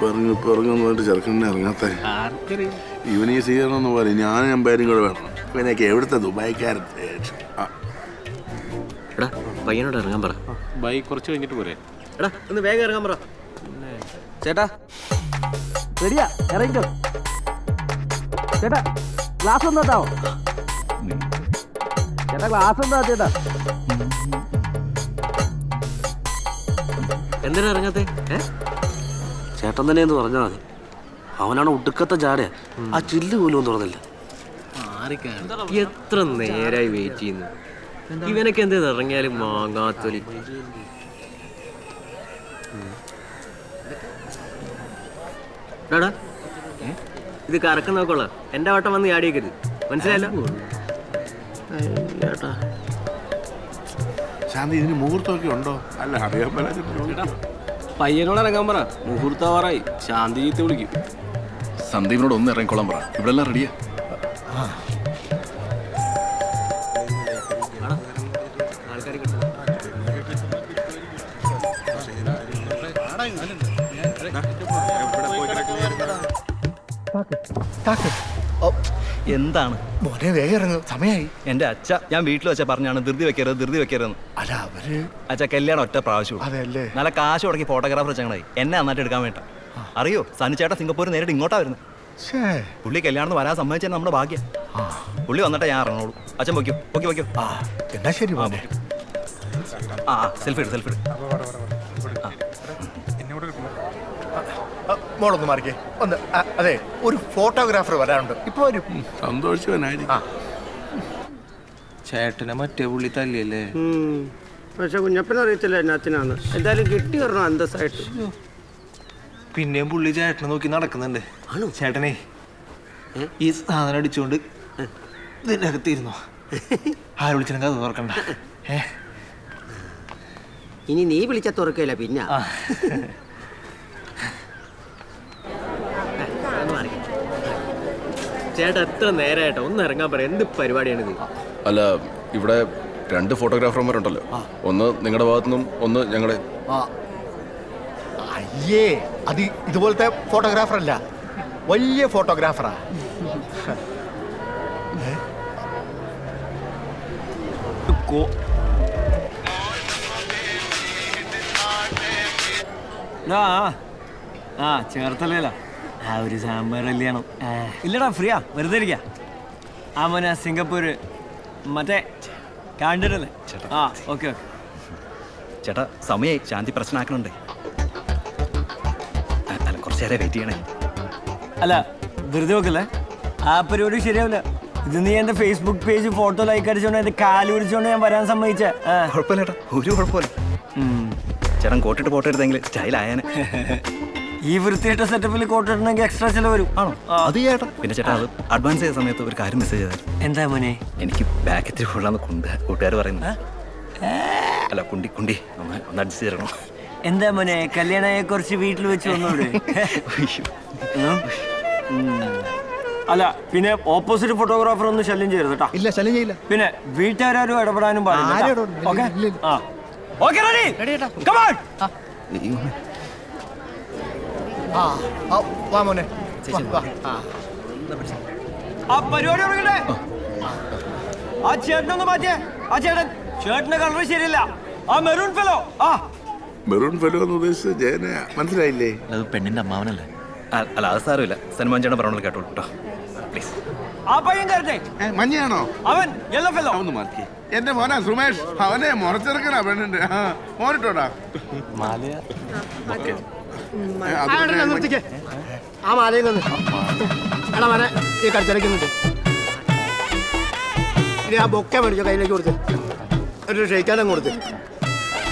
ഇപ്പൊ ഇറങ്ങി ഇപ്പൊ ഇറങ്ങുന്ന പറഞ്ഞിട്ട് ചെറുക്കനെ ഇറങ്ങാത്ത ഇവന് ഈ സ്വീകരണം എന്ന് പറയും. ഞാൻ പേരും കൂടെ വേണം ഇവനൊക്കെ എവിടുത്തെ ദുബായിക്കാരൻ? എടാ പയ്യനോട് ഇറങ്ങാൻ പറ. ബൈക്ക് കുറച്ച് കഴിഞ്ഞിട്ട് പോരെ. എടാ ഒന്ന് വേഗം ഇറങ്ങാൻ പറ. ചേട്ടാ റെഡിയാ ഇറങ്ങിക്കോ. ചേട്ടാ ഗ്ലാസ് ഒന്ന് തട്ടാവോ ചേട്ടാ ഗ്ലാസ് എന്താ ചേട്ടാ? എന്തിനാ ഇറങ്ങാത്തേ? ഏ? ചേട്ടൻ തന്നെ എന്ന് പറഞ്ഞാൽ മതി. അവനാണ് ഒടുക്കത്തെ ജാട ആ ചില്ല് പോലും തുറന്നില്ല. എത്ര നേരായി വെയിറ്റ് ചെയ്യുന്നു. ഇവനൊക്കെ എന്ത് ഇറങ്ങിയാലും മാങ്ങാത്തൊലി ഇത് കറക്കം നോക്കോളാം. എന്റെ വട്ടം വന്ന് ചാടിയേക്കരുത്. മനസ്സിലായല്ലോ? ശാന്തി ഇതിന് മുഹൂർത്തമൊക്കെ ഉണ്ടോ? അല്ല അറിയാൻ പറ്റാ പയ്യനോട് ഇറങ്ങാൻ പറ മുഹൂർത്താവാറായി ശാന്തി ചീത്ത വിളിക്കും സന്ദീപിനോട് ഒന്ന് ഇറങ്ങിക്കോളാൻ പറ ഇവിടെ എല്ലാം റെഡിയാ ആൾക്കാർ എന്താണ്? മോനെ വേഗം ഇറങ്ങും സമയായി. എന്റെ അച്ഛ ഞാൻ വീട്ടിൽ വെച്ച പറഞ്ഞാണ് ധൃതി വെക്കരുത് ധൃതി വെക്കരുത് അല്ല അവർ അച്ഛ കല്യാണം ഒറ്റ പ്രാവശ്യം അതല്ലേ നല്ല കാശ് മുടക്കി ഫോട്ടോഗ്രാഫർ ചങ്ങളായി എന്നെ നന്നായിട്ട് എടുക്കാൻ വേണ്ട. അറിയോ? സനിച്ചേട്ട സിംഗപ്പൂർ നേരിട്ട് ഇങ്ങോട്ടാ വരുന്നത് പുള്ളി കല്യാണം വരാൻ സമ്മതിച്ചാൽ നമ്മുടെ ഭാഗ്യം. പുള്ളി വന്നിട്ടേ ഞാൻ ഇറങ്ങുള്ളൂ അച്ഛൻ വയ്ക്കും പൊക്കി വയ്ക്കും ആ. എന്നാ ശരി ആ സെൽഫി എടു സെൽഫി എടു മോളൊന്ന് മാറിക്കേ. ഒന്ന് അതെ ഒരു ഫോട്ടോഗ്രാഫർ വരാനുണ്ട്. ഇപ്പൊ വരും. ചേട്ടനെ മറ്റേ പുള്ളി തല്ലിയല്ലേ? പക്ഷെ കുഞ്ഞപ്പനെ അറിയത്തില്ല എന്നാത്തിനാന്ന്. എന്തായാലും കിട്ടി വരണം അന്തസ്സായിട്ട്. പിന്നെയും പുള്ളി ചേട്ടനെ നോക്കി നടക്കുന്നുണ്ട്. ചേട്ടനെ ഈ സാധനം അടിച്ചുകൊണ്ട് ഇതിന്റെ അകത്തിരുന്നോ? ആര് വിളിച്ചാലും കഥ തുറക്കണ്ട. ഏ? ഇനി നീ വിളിച്ച തുറക്കില്ല പിന്നെ. ആ. ചേട്ടാ എത്ര നേരമായിട്ടോ ഒന്ന് ഇറങ്ങാൻ പറ എന്ത് പരിപാടിയാണിത് അല്ല ഇവിടെ രണ്ട് ഫോട്ടോഗ്രാഫർമാരുണ്ടല്ലോ. ഒന്ന് നിങ്ങളുടെ ഭാഗത്തുനിന്നും ഒന്ന് ഞങ്ങളുടെ അയ്യേ അത് ഇതുപോലത്തെ ഫോട്ടോഗ്രാഫർ അല്ല വലിയ ഫോട്ടോഗ്രാഫറാ. ആ ആ. ചേർത്തല്ല ആ ഒരു സാമ്പാർ കല്യാണം ഇല്ലടാ ഫ്രീയാ. വെറുതെ ഇരിക്ക. ആ മോനെ സിംഗപ്പൂര് മറ്റേ കാണ്ടിട്ടല്ലേ ആ ഓക്കെ ഓക്കെ. ചേട്ടാ സമയായി. ശാന്തി പ്രശ്നമാക്കണുണ്ട് അല്ല കുറച്ച് നേരം വെയിറ്റ് ചെയ്യണേ. അല്ല വെറുതെ നോക്കല്ലേ? ആ പരിപാടി ശരിയാവില്ല. ഇത് നീ എന്റെ ഫേസ്ബുക്ക് പേജ് ഫോട്ടോ ലൈക്ക് അടിച്ചോണ്ട് എന്റെ കാൽ പിടിച്ചോണ്ട് ഞാൻ വരാൻ സമ്മതിച്ച. ആ. കുഴപ്പമില്ല ചേട്ടാ. ഒരു കുഴപ്പമില്ല. ചേട്ടൻ കോട്ടിട്ട് ഫോട്ടോ എടുത്തെങ്കിൽ സ്റ്റൈലായാനെ ഈ വൃത്തിയിട്ട സെറ്റപ്പിൽ കോട്ട് ഇടണമെങ്കിൽ എക്സ്ട്രാ ചിലവ് വരും. ആണോ? അത് ചേട്ടാ പിന്നെ ചേട്ടാ അത് അഡ്വാൻസ് ചെയ്ത സമയത്ത് ഒരു കാര്യം മെസ്സേജ് ചെയ്തായിരുന്നു. എന്താ മോനെ? എനിക്ക് ബാക്ക് കൊള്ളാന്ന് കൊണ്ട് കൂട്ടുകാർ പറയുന്നത് അല്ല കുണ്ടി കുണ്ടി ഒന്ന് ഒന്ന് അഡ്ജസ്റ്റ് ചെയ്യണം എന്താ മോനെ കല്യാണയെ കുറച്ച് വീട്ടിൽ വെച്ച് വന്നോട്? അല്ല പിന്നെ ഓപ്പോസിറ്റ് ഫോട്ടോഗ്രാഫർ ഒന്നും ശല്യം ചെയ്യരുത് കേട്ടോ. ഇല്ല ശല്യം ചെയ്യില്ല. പിന്നെ വീട്ടുകാരും ഇടപെടാനും പാടില്ല ഓക്കെ ഓക്കെ റെഡി റെഡി കേട്ടോ come on ready come on ആ ആ, വാ മോനെ. വാ. ആ. ആ പരിപാടി തുടങ്ങണ്ടേ ആ. ചേട്ടനൊന്ന് മാറ്റിയേ ആ ചേട്ടൻ ചേട്ടന്റെ കളർ ശരിയല്ല. ആ മെറൂൺ ഫെലോ ആ. മെറൂൺ ഫെലോ എന്ന് ഉദ്ദേശിച്ച ജയന. മനസ്സിലായില്ലേ? അത് പെണ്ണിന്റെ അമ്മാവനല്ലേ? അല്ല അത് സാരമില്ല. സൽമാൻ ചേട്ടൻ പറഞ്ഞോളൂ കേട്ടോ. പ്ലീസ്. ആ പയ്യൻ കയറട്ടെ മഞ്ഞയാണോ? അവൻ യെല്ലോ ഫെലോ അവന്ന് മാറ്റി. എന്റെ മോനാ സുമേഷ്. അവനെ മുറച്ചെറുക്കനാ പെണ്ണിന്റെ. ആ, മാലയ ഓക്കേ. നിർത്തിക്കേ? ആ മാലയിൽ നിന്ന്. എടാ മോനെ ഈ കടിച്ചടയ്ക്കുന്നുണ്ട് ഇനി ആ ബൊക്കെ മേടിച്ചോ കയ്യിലേക്ക് കൊടുത്ത്. ഒരു ഷെയ്ക്കാനും കൊടുത്ത്.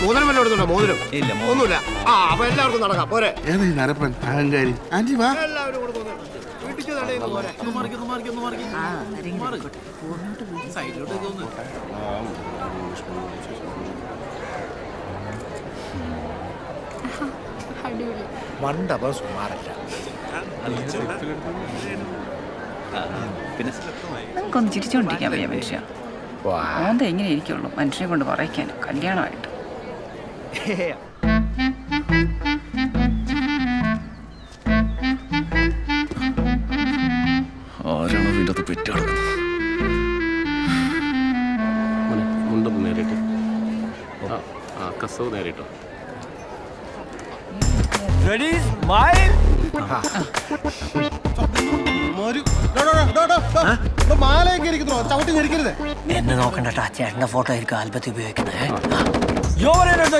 മോതിരം കൊടുത്തുണ്ടോ മോതിരം ഇല്ല. ഒന്നുമില്ല. ആ അപ്പൊ എല്ലാവർക്കും നടക്കാം. പോരെ. നരപ്പൻ? അഹങ്കാരി. ആന്റി വാ. എല്ലാവരും കൂടെ പോകുന്നു വീട്ടിൽ അടിപൊളി. മണ്ഡപം സുമാറല്ല. പിന്നെ നമുക്കൊന്ന് ചിരിച്ചുകൊണ്ടിരിക്കാൻ വയ്യ മനുഷ്യ. ഓന്ത എങ്ങനെ ഇരിക്കുള്ളൂ? മനുഷ്യനെ കൊണ്ട് പറയിക്കാൻ കല്യാണമായിട്ട്. ആരാണ് ഇതിന്റെ അത് പെറ്റാടുന്നത് മുണ്ടും ആ കസവ് നേരിട്ടോ? Ready smile. എന്നെ നോക്കണ്ടട്ടാ ചേട്ടന്റെ ഫോട്ടോ ആയിരിക്കും ആൽബത്തിൽ ഉപയോഗിക്കുന്നത്. യോ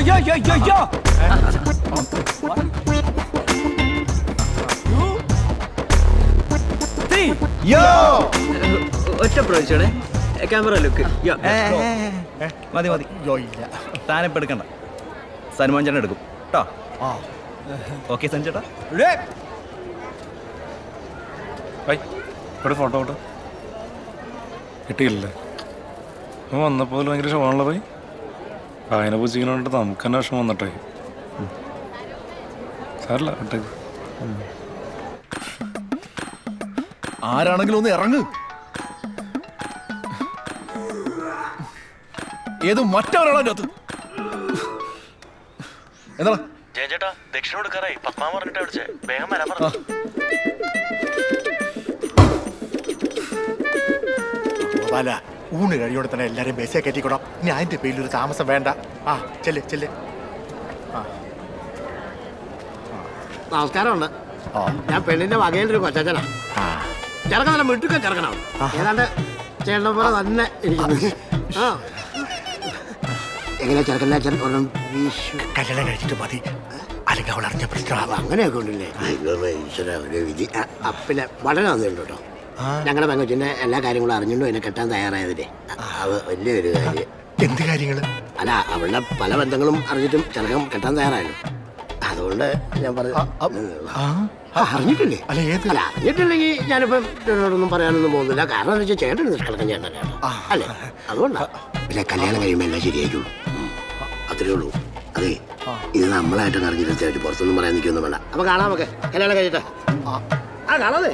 യോ യോ യോ യോ. ഒറ്റ പ്രാവശ്യമാണേ. Camera look. മതി മതി. താനിപ്പെടുക്കണ്ട എടുക്കണ്ട. സൽമാൻ ചേട്ടൻ എടുക്കും. കേട്ടോ ഓക്കെ സഞ്ജേട്ടാ. Ready? ഇവിടെ ഫോട്ടോ ഫോട്ടോ കിട്ടിയില്ലേ അവൻ വന്നപ്പോൾ ഭയങ്കര ഷോണല്ലോ പോയി വായന പൂജിക്കണോണ്ട് നമുക്ക് തന്നെ വിഷമം വന്നിട്ടേ. സാറില്ല കിട്ടേ. ആരാണെങ്കിലും ഒന്ന് ഇറങ്ങ്. ഏത് മറ്റവരാണോ അതിനകത്ത്? എന്താ ചേട്ടാ ദക്ഷിണ കൊടുക്കാറായി. പത്മാ പറഞ്ഞിട്ട് വിളിച്ചേ. വേഗം വരാൻ പറഞ്ഞു. ഗോപാല ഊണ് കഴിയോടെ തന്നെ എല്ലാരും ബസ്സേ കയറ്റിക്കൂടാം. ഇനി അതിന്റെ പേരിൽ ഒരു താമസം വേണ്ട. ആ ചെല്ല് ചെല്ല്. നമസ്കാരമുണ്ട്. ആ. ഞാൻ പെണ്ണിന്റെ വകയിലൊരു കൊച്ചാച്ചനാ ആ. ചെറുക്കൻ നല്ല മിട്ടുക്കൻ ചെറുക്കനാണ് ഏതാണ്ട് ചേട്ടനെ പോലെ തന്നെ ഇരിക്കുന്നു. ആ. എങ്ങനെ ചെറുക്കന്റെ അച്ഛൻ? ഒരെണ്ണം വീശു. കല്യാണം കഴിച്ചിട്ട് മതി. അല്ലെങ്കിൽ വളർച്ച പ്രശ്നമാവാം അങ്ങനെയൊക്കെ ഉണ്ടല്ലേ? ഒരു വിധി. ആ, ആ, പിന്നെ വളരെ നന്ദിയുണ്ട് കേട്ടോ. ഞങ്ങളുടെ പെങ്കൊച്ചിന്റെ എല്ലാ കാര്യങ്ങളും അറിഞ്ഞുകൊണ്ടും എന്നെ കെട്ടാൻ തയ്യാറായതില്ലേ അത് വലിയൊരു കാര്യം. എന്ത് കാര്യങ്ങൾ? അല്ല അവളുടെ പല ബന്ധങ്ങളും അറിഞ്ഞിട്ടും ചെറുക്കം കെട്ടാൻ തയ്യാറായല്ലോ. അതുകൊണ്ട് ഞാൻ പറഞ്ഞു ആ ആ, അറിഞ്ഞിട്ടില്ലേ? അല്ല ഏത്? അല്ല അറിഞ്ഞിട്ടില്ലെങ്കിൽ ഞാനിപ്പം ചേട്ടനോടൊന്നും പറയാനൊന്നും പോകുന്നില്ല. കാരണം എന്താ വെച്ചാൽ ചേട്ടൻ നിഷ്കളക്കം ചേട്ടനാണ് അല്ലേ? അതുകൊണ്ടാണ് പിന്നെ കല്യാണം കഴിയുമ്പോൾ എല്ലാം അത്രേ ഉള്ളൂ. അതെ. ഇത് നമ്മളായിട്ട് അറിഞ്ഞിട്ട് പുറത്തൊന്നും പറയാൻ നിൽക്കൊന്നും വേണ്ട. അപ്പൊ കാണാം നമുക്ക്. കല്യാണം കഴിയട്ടെ ആ. കാണാതെ.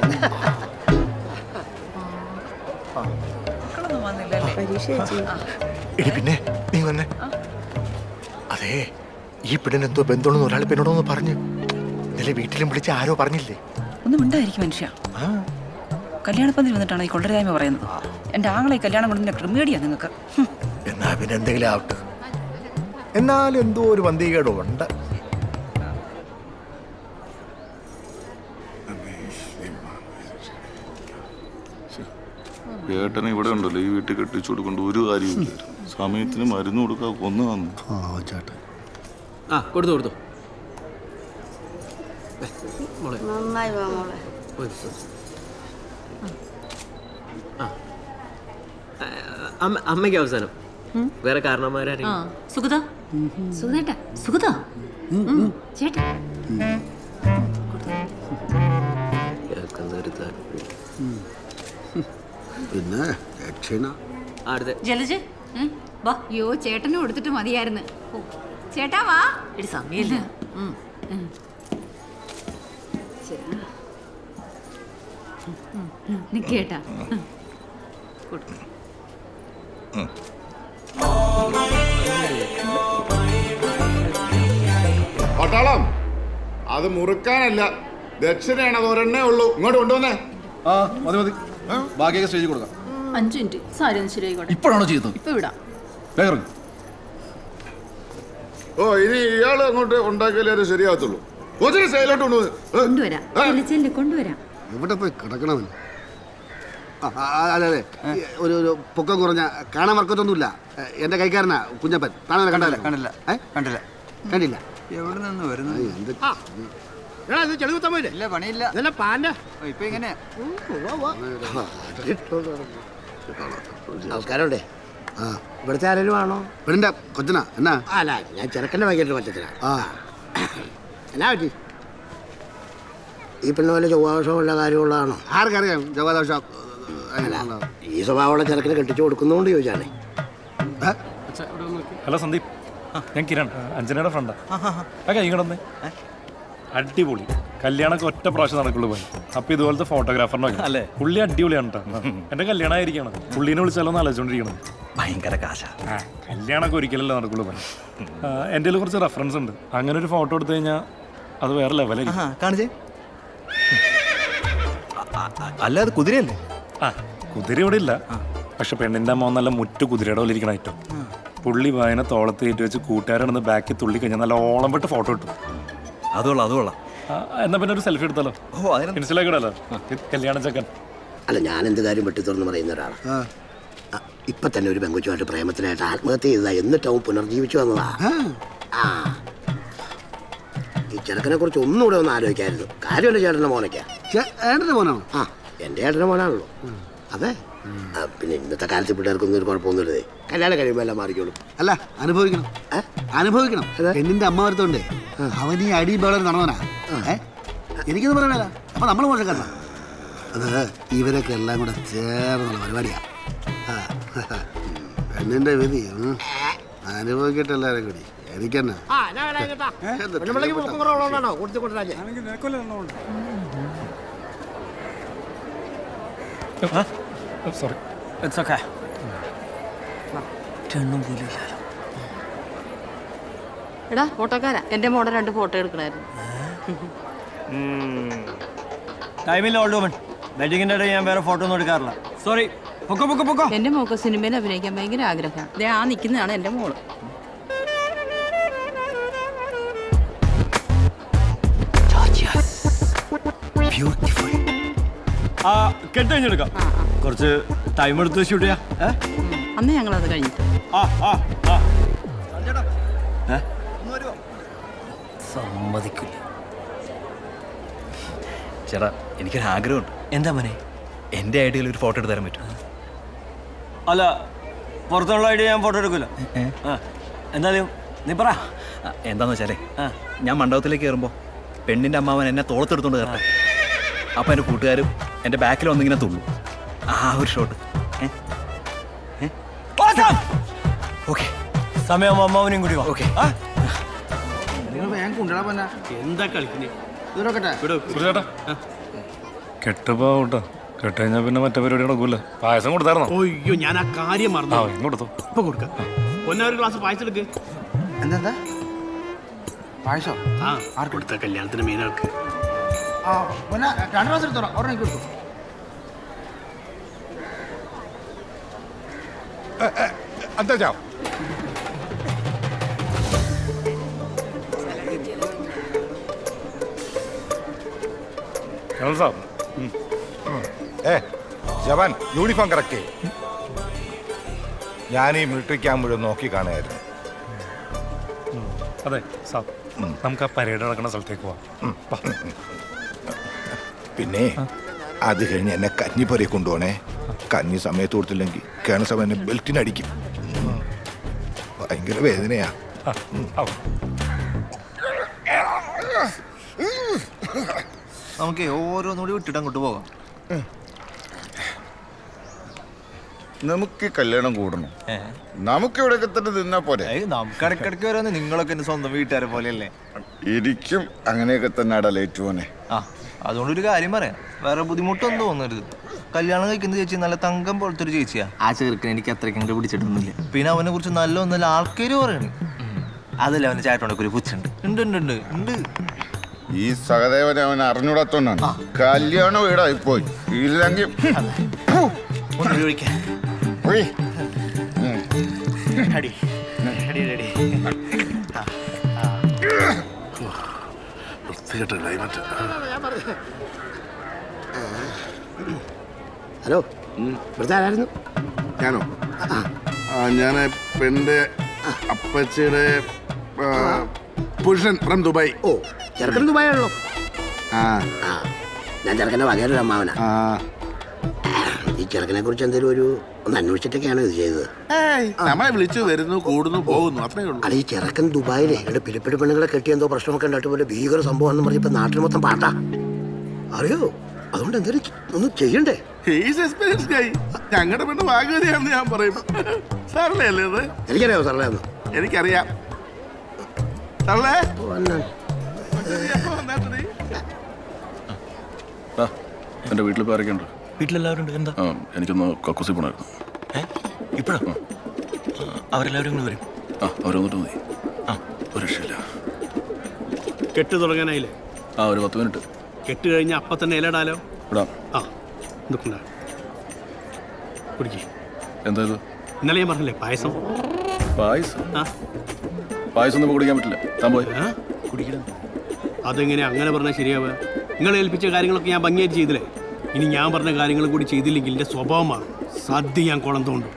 എടി പിന്നെ നീ വന്നെ. അതെ ഈ പെണ്ണിന് എന്തോ ബന്ധമുണ്ടെന്ന് ഒരാൾ പെണ്ണോടൊന്ന് പറഞ്ഞു. ഇന്നലെ വീട്ടിലും വിളിച്ച് ആരോ പറഞ്ഞില്ലേ? ഒന്നും ഉണ്ടായിരിക്കും മനുഷ്യ. കല്യാണപ്പന്തിൽ വന്നിട്ടാണ് ഈ കൊള്ളരായ്മ പറയുന്നത്. എന്റെ ആങ്ങളെ കല്യാണം കൊണ്ടതിന്റെ മീഡിയ നിങ്ങൾക്ക് എന്നാ പിന്നെ എന്തെങ്കിലും ആവട്ടെ. എന്നാലും എന്തോ ഒരു വന്തികേടും ഉണ്ട് ഏട്ടനെ ഇവിടെ ഉണ്ടല്ലോ ഈ വീട്ടിൽ കെട്ടിച്ചു കൊടുക്കൊണ്ട് ഒരു കാര്യമില്ല സമയത്തിന് മരുന്ന് കൊടുക്കാൻ കൊന്നു വന്നു ആ ചേട്ടൻ ആ കൊടുത്തു കൊടുത്തു. നന്നായി വാ മോളെ. അമ്മയ്ക്ക് അവസാനം. വേറെ കാരണന്മാരാരെയും സുഗത? സുഗതേട്ടാ സുഗത ചേട്ടാ. ഒരു. പിന്നെ ദക്ഷിണ ജലജ? വാ. യോ ചേട്ടനും കൊടുത്തിട്ട് മതിയായിരുന്നു. ചേട്ടാ വാ. എടി സമയമില്ല. നിക്കേട്ടാ പട്ടാളം. അത് മുറുക്കാനല്ല. ദക്ഷിണയാണ് അത് ഒരെണ്ണേ ഉള്ളൂ. ഇങ്ങോട്ട് കൊണ്ടുവന്നേ. ആ മതി മതി. ബാക്കിയൊക്കെ സ്റ്റേജിൽ കൊടുക്കാം. അഞ്ചു മിനിറ്റ്. സാരി ഒന്ന് ശരിയായിക്കോട്ടെ. ഇപ്പോഴാണോ ചെയ്തത്? ഇപ്പൊ വിടാം വേറെ ഓ ഇനി ഇയാൾ അങ്ങോട്ട് ഉണ്ടാക്കിയാലേ അത് ശരിയാകത്തുള്ളൂ. കൊച്ചിനെ സൈലോട്ട് കൊണ്ടുവരാം. ചെല്ലു കൊണ്ടുവരാം. എവിടെ പോയി കിടക്കണമെന്ന് അതെ അതെ. ഈ ഒരു ഒരു പൊക്കം കുറഞ്ഞ കാണാൻ വർക്കത്തൊന്നുമില്ല. എന്റെ കൈക്കാരനാ കുഞ്ഞപ്പൻ. കാണാൻ കണ്ടല്ലേ കണ്ടില്ല കണ്ടില്ല. കണ്ടില്ല. എവിടെ നിന്ന് വരുന്നു? ഇല്ല പണിയില്ല. ഇതല്ല പാന്റെ ഇപ്പൊ ഇങ്ങനെ. നമസ്കാരമുണ്ടേ ആ. ഇവിടുത്തെ ആരെങ്കിലും ആണോ? ഇവിടുത്തെ കൊച്ചനാ. എന്നാ? അല്ല ഞാൻ ചെറുക്കന്റെ വൈകിട്ട് കൊച്ചനാ. ആ. എന്നാ പറ്റി? ഈ പെണ്ണ് വല്ല ചൊവ്വാദോഷമുള്ള കാര്യമുള്ളതാണോ? ആർക്കറിയാം ചൊവ്വാദോഷം. ഈ സ്വഭാവമുള്ള ചെറുക്കനെ കെട്ടിച്ചു കൊടുക്കുന്നതുകൊണ്ട് ചോദിച്ചാണേ ഹലോ സന്ദീപ്. ഞാൻ കിരൺ. അഞ്ജനയുടെ ഫ്രണ്ടാ. ആ കൈ അടിപൊളി. കല്യാണമൊക്കെ ഒറ്റ പ്രാവശ്യം നടക്കുള്ളൂ പോയി. അപ്പൊ ഇതുപോലത്തെ ഫോട്ടോഗ്രാഫറിനോ അല്ലേ? പുള്ളി അടിപൊളിയാണ് കേട്ടോ എന്റെ കല്യാണം ആയിരിക്കണം. പുള്ളീനെ വിളിച്ചാലോ എന്ന് ആലോചിച്ചോണ്ടിരിക്കണം ഭയങ്കര കാശ. കല്യാണമൊക്കെ ഒരിക്കലല്ലേ നടക്കുള്ളൂ പോയി. എന്റെ കയ്യിൽ കുറച്ച് റെഫറൻസ് ഉണ്ട്. അങ്ങനെ ഒരു ഫോട്ടോ എടുത്തു കഴിഞ്ഞാൽ അത് വേറെ ലെവലായിരിക്കും കാണിച്ചേ. അല്ല അത് കുതിരയല്ലേ? ആ കുതിര ഇവിടെ ഇല്ല. പക്ഷെ പെണ്ണിന്റെ അമ്മ നല്ല മുറ്റു കുതിരയുടെ പോലെ ഇരിക്കണ ഏറ്റവും പുള്ളി വായന തോളത്ത് കയറ്റി വെച്ച് കൂട്ടുകാരാണെന്ന് ബാക്കിൽ തുള്ളി കഴിഞ്ഞാൽ നല്ല ഓളം വിട്ട് ഫോട്ടോ ഇട്ടു അതുകൊള്ളാം അതുകൊള്ളാം എന്നാ പിന്നെ ഒരു സെൽഫി എടുത്താലോ? ഓ അതിന് ഇടാലോ കല്യാണ ചക്കൻ. അല്ല ഞാൻ എന്ത് കാര്യം വെട്ടിത്തുറന്ന് പറയുന്ന ഒരാളാണ് ആ, ഇപ്പൊ തന്നെ ഒരു പെങ്കുച്ചുമായിട്ട് പ്രേമത്തിനായിട്ട് ആത്മഹത്യ ചെയ്തതാ. എന്നിട്ട് അവൻ പുനർജീവിച്ചു വന്നതാ. ആ. ഈ ചെറുക്കനെ കുറിച്ച് ഒന്നുകൂടെ ഒന്ന് ആലോചിക്കായിരുന്നു. കാര്യമല്ല ചേട്ടന്റെ മോനൊക്കെയാ ഏട്ടന്റെ മോനാണോ ആ. എന്റെ ഏട്ടന്റെ മോനാണല്ലോ. അതെ? പിന്നെ ഇന്നത്തെ കാലത്ത് പിള്ളേർക്കൊന്നും ഒരു കുഴപ്പമൊന്നുമില്ലേ? കല്യാണം കഴിയുമ്പോൾ എല്ലാം മാറിക്കോളും. അല്ല അനുഭവിക്കണം. അനുഭവിക്കണം. പെണ്ണിന്റെ അമ്മ വരുത്തോണ്ടേ അവൻ ഈ അടി ബേളർ നടന്നവനാ. എനിക്കത് എനിക്കൊന്നും പറയാനല്ല. അപ്പൊ നമ്മൾ മോശക്കാരനാ. അത് ഇവരൊക്കെ എല്ലാം കൂടെ ചേർന്നുള്ള പരിപാടിയാ. ആ. പെണ്ണിന്റെ വിധി. അനുഭവിക്കട്ടെ എല്ലാവരും കൂടി. എനിക്കെന്നാ? സോറി ഇറ്റ്സ് ഓക്കെ രണ്ടും പോലും എടാ ഫോട്ടോക്കാരാ. എന്റെ മോടെ രണ്ട് ഫോട്ടോ എടുക്കണായിരുന്നു. ടൈമില്ല ഓൾഡ് വുമൺ വെഡിങ്ങിന്റെ ഇടയിൽ ഞാൻ വേറെ ഫോട്ടോ ഒന്നും എടുക്കാറില്ല. സോറി പൊക്കോ പൊക്കോ പൊക്കോ. എന്റെ മോക്ക് സിനിമയിൽ അഭിനയിക്കാൻ ഭയങ്കര ആഗ്രഹമാണ്. ദേ ആ നിൽക്കുന്നതാണ് എന്റെ മോൾ. കെട്ട് കഴിഞ്ഞെടുക്കാം കുറച്ച് ടൈം എടുത്ത് ഷൂട്ട് ചെയ്യാം? അന്ന് ഞങ്ങൾ കഴിഞ്ഞിട്ട്. ആ ഏ? സമ്മതിക്കില്ല. ചേട്ടാ എനിക്കൊരു ആഗ്രഹമുണ്ട്. എന്താ മോനെ? എന്റെ ഐഡിയയിൽ ഒരു ഫോട്ടോ എടുത്ത് തരാൻ പറ്റും അല്ല പുറത്തുള്ള ഐഡിയ ഞാൻ ഫോട്ടോ എടുക്കില്ല എന്തായാലും നീ പറ. എന്താന്ന് വെച്ചാലേ ഞാൻ മണ്ഡപത്തിലേക്ക് കയറുമ്പോൾ പെണ്ണിന്റെ അമ്മാവൻ എന്നെ തോളത്തെടുത്തോണ്ട് കയറട്ടെ അപ്പം എന്റെ കൂട്ടുകാരും എന്റെ ബാക്കിൽ ഒന്നിങ്ങനെ തുള്ളു. ആ ഒരു ഷോട്ട് ഓക്കെ. സമയം അമ്മാവനും കൂടി വാ. ഓക്കെ. ആ? എന്താ കളിക്കുന്നേ? സുരേട്ടാ. കെട്ടുപോ കേട്ടോ കെട്ട് കഴിഞ്ഞാൽ പിന്നെ മറ്റേ പരിപാടി നടക്കൂല? പായസം കൊടുത്തായിരുന്നോ? അയ്യോ ഞാൻ ആ കാര്യം ആ മറന്നു ഇങ്ങോട്ടോ ഇപ്പൊ കൊടുക്കാം. ഒരു ഗ്ലാസ് പായസം എടുക്ക്. എന്താ പായസം? ആ കൊടുത്ത കല്യാണത്തിന് മെയിനാൾക്ക് ആ പിന്നെ രണ്ടു പ്രാവശ്യം എടുത്തോളാം. ഒരെണ്ണം കൊടുത്തു. എന്താ जाओ ഞങ്ങൾ സാർ. ഏ ജവാൻ യൂണിഫോം കറക്റ്റ് ഞാൻ ഈ മിലിറ്ററി ക്യാമ്പ് മുഴുവൻ നോക്കി കാണുമായിരുന്നു അതെ സാർ. നമുക്ക് ആ പരേഡ് നടക്കുന്ന സ്ഥലത്തേക്ക് പോവാം. പിന്നെ അത് കഴിഞ്ഞ് എന്നെ കഞ്ഞിപ്പറയെ കൊണ്ടുപോണേ കഞ്ഞി സമയത്ത് കൊടുത്തില്ലെങ്കിൽ കേണസഭ എന്നെ ബെൽറ്റിനടിക്കും. ഭയങ്കര വേദനയാ. നമുക്ക് ഓരോന്നുകൂടി വിട്ടിട്ട് അങ്ങോട്ട് പോകാം. നമുക്ക് കല്യാണം കൂടണം. നമുക്ക് ഇവിടെ തന്നെ നിന്നാ പോരെ? നമുക്ക് ഇടയ്ക്കിടയ്ക്ക് വരാന്ന് നിങ്ങളൊക്കെ എന്റെ സ്വന്തം വീട്ടുകാരെ പോലെയല്ലേ? ഇരിക്കും അങ്ങനെയൊക്കെ തന്നെ അടലേറ്റു പോനെ ആ അതുകൊണ്ട് ഒരു കാര്യം പറയാം. വേറെ ബുദ്ധിമുട്ടൊന്നും തോന്നരുത്. കല്യാണം കഴിക്കുന്ന ചേച്ചി നല്ല തങ്കം പോലത്തെ ഒരു ചേച്ചിയാ. ആ ചെറുക്കൻ എനിക്ക് അത്രയ്ക്കും പിടിച്ചിട്ടൊന്നുമില്ല. പിന്നെ അവനെ കുറിച്ച് നല്ല ഒന്നല്ല ആൾക്കാര് പറയണ്. അതല്ല അവന്റെ ചേട്ടനൊക്കെ ഒരു പുച്ഛുണ്ട്. ഉണ്ട് ഉണ്ട് ഉണ്ട് ഉണ്ട്. ഈ സഹദേവനെ അവൻ അറിഞ്ഞൂടാത്തോണ്ടാണ് കല്യാണം വീടായി പോയി ഇല്ലെങ്കിൽ ഒന്ന് ഒഴിക്കാൻ ഉയ്. അടി അടി അടി വൃത്തികെട്ട ക്ലൈമറ്റ് ഹലോ. ഇവിടുത്തെ ആരായിരുന്നു ഞാനോ? ആ ഞാൻ പെണ്ണിന്റെ അപ്പച്ചിയുടെ പുരുഷൻ ഫ്രം ദുബായ്. ഓ ചെറുക്കൻ ദുബായാണല്ലോ. ആ. ആ ഞാൻ ചെറുക്കന്റെ വകയൊരു അമ്മാവന. ആ. ഈ ചെറുക്കനെ കുറിച്ച് എന്തെങ്കിലും ഒരു ഒന്ന് അന്വേഷിച്ചിട്ടൊക്കെയാണ് ഇത് ചെയ്തത്. നമ്മളെ വിളിച്ചു വരുന്നു കൂടുന്നു പോകുന്നു അത്രേ ഉള്ളൂ. അല്ല ഈ ചെറുക്കൻ ദുബായിലെ ഇവിടെ പിലിപ്പിടി പെണ്ണുങ്ങളെ കെട്ടിയെന്തോ പ്രശ്നമൊക്കെ ഉണ്ടായിട്ട് പോലെ ഭീകര സംഭവം എന്ന് പറഞ്ഞപ്പോൾ നാട്ടിൽ മൊത്തം പാട്ടാ. അറിയോ? അതുകൊണ്ട് എന്തെങ്കിലും ഒന്നും ചെയ്യണ്ടേ? ഞങ്ങളുടെ പെണ്ണ് ഭാഗ്യവതിയാണെന്ന് ഞാൻ പറയും. സാറല്ലേ അല്ലേ ഇത്? എനിക്കറിയാമോ സാറിനെ അത്? എനിക്കറിയാം. സാറേ എന്റെ വീട്ടിൽ പേരൊക്കെയുണ്ട് വീട്ടിലെല്ലാവരും ഉണ്ട് എന്താ? ആ എനിക്കൊന്ന് കക്കൂസി പോണായിരുന്നു. ഇപ്പോഴാ? അവരെല്ലാവരും ഇങ്ങനെ വരും. ആ അവർ വന്നിട്ട് മതി. ആ. ഒരു രക്ഷയില്ല. കെട്ട് തുടങ്ങാനായില്ലേ? ആ ഒരു പത്ത് മിനിറ്റ്. കെട്ട് കഴിഞ്ഞ അപ്പൊ തന്നെ ഇലടാലോ ഇടാം. ആ നിൽക്കണ്ട കുടിക്കേ. എന്താ ഇത്? ഇന്നലെ ഞാൻ പറഞ്ഞില്ലേ പായസം? പായസം? ആ. പായസം ഒന്നും കുടിക്കാൻ പറ്റില്ല. താൻ പോയി. ആ? കുടിക്കണം. അതെങ്ങനെ അങ്ങനെ പറഞ്ഞാൽ ശരിയാവുക? നിങ്ങൾ ഏൽപ്പിച്ച കാര്യങ്ങളൊക്കെ ഞാൻ ഭംഗിയായിട്ട് ചെയ്തില്ലേ? ഇനി ഞാൻ പറഞ്ഞ കാര്യങ്ങളും കൂടി ചെയ്തില്ലെങ്കിൽ എന്റെ സ്വഭാവമാണ് സദ്യ ഞാൻ കുളം തോണ്ടും